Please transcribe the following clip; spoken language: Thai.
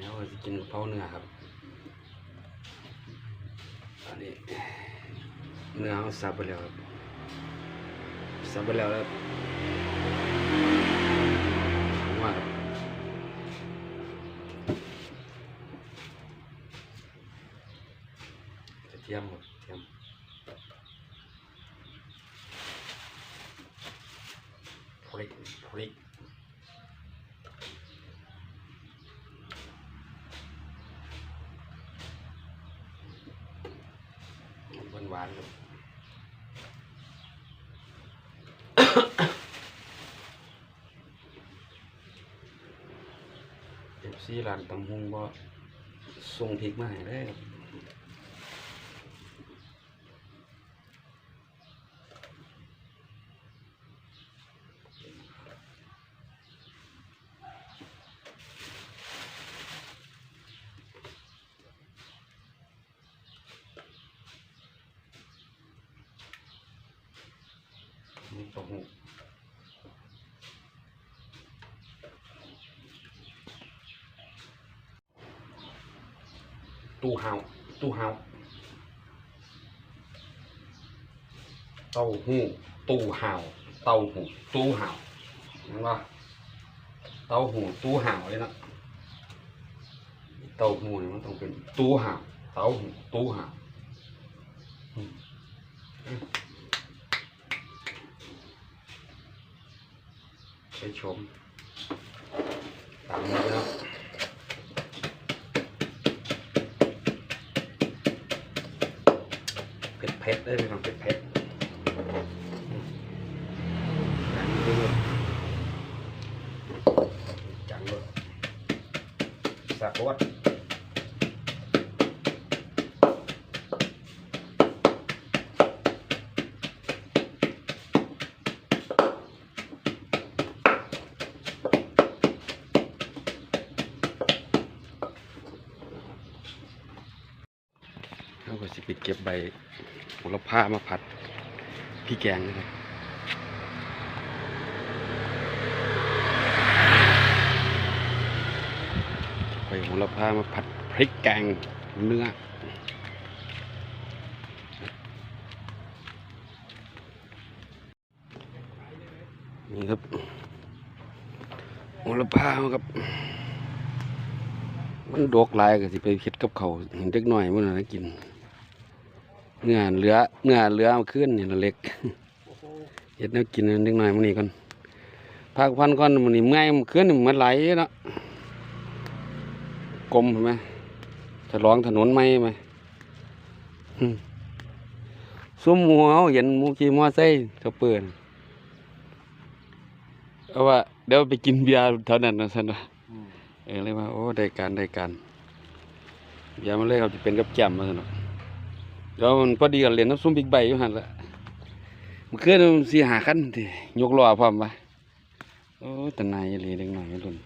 แล้วจะกินกะเพราเนื้อครับอันนี้เนื้อเขาสับไปแล้วครับสับไปแล้วแล้วมว่าครับกระเทียมครับกระเทียมพริกพริก หวานหวานครับเอฟซีร้านตำฮงก็ส่งพริกมาให้ได้ครับนี่ ตกหูตู้เฮาตู้เฮาเต้าหู้ตู้เฮาเต้าหู้ตู้เฮาเห็นปะเต้าหู้ตู้เฮาเลยนะเต้าหู้เนี่ยมันต้องเป็นตู้เฮาเต้าหู้ตู้เฮาอืม ไปชมตามนี้แล้วเผ็ดเผ็ดๆได้เป็นของเผ็ดเผ็ดๆอืมจังเลยจังเลยสับปะรด เราก็สิไปเก็บใบโหระพามาผัดพี่แกงนะครับใบโหระพามาผัดพริกแกงเนื้อนี่ครับโหระพาครับมันดกลายก็สิไปเฮ็ดกับเขาเห็นเด็กน้อยมันน่ะกิน เนื้อเหลือเนื้อเหลือมาขึ้นนี่ละเล็กเฮ็ดแนวกินให้เด็กน้อยมื้อนี้ก่อนพักพันก่อนมื้อนี้เมื่อยมันขึ้นนี่มันไหลเนาะกลมเห็นไหมจะร้องถนนไหมไหมหึซุ่มหมูเฮาเห็นหมูขี่มอไซค์เขาเปิดเอาว่าเดี๋ยวไปกินเบียร์แถวนั้นนะซั่นว่าเออเลยว่าโอ้ได้การได้การอย่ามาเลยครับจะเป็นกับแจ่มมาสนุกเดี๋ยวมันพอดีกับเหรียญน้ำซุ่มบิ๊กใบอยู่หันละมันเคลื่อนมันสีหาขั้นทียกล้อพร้อมปะโอ้แต่นายเลยเล็กหน่อยรุ่น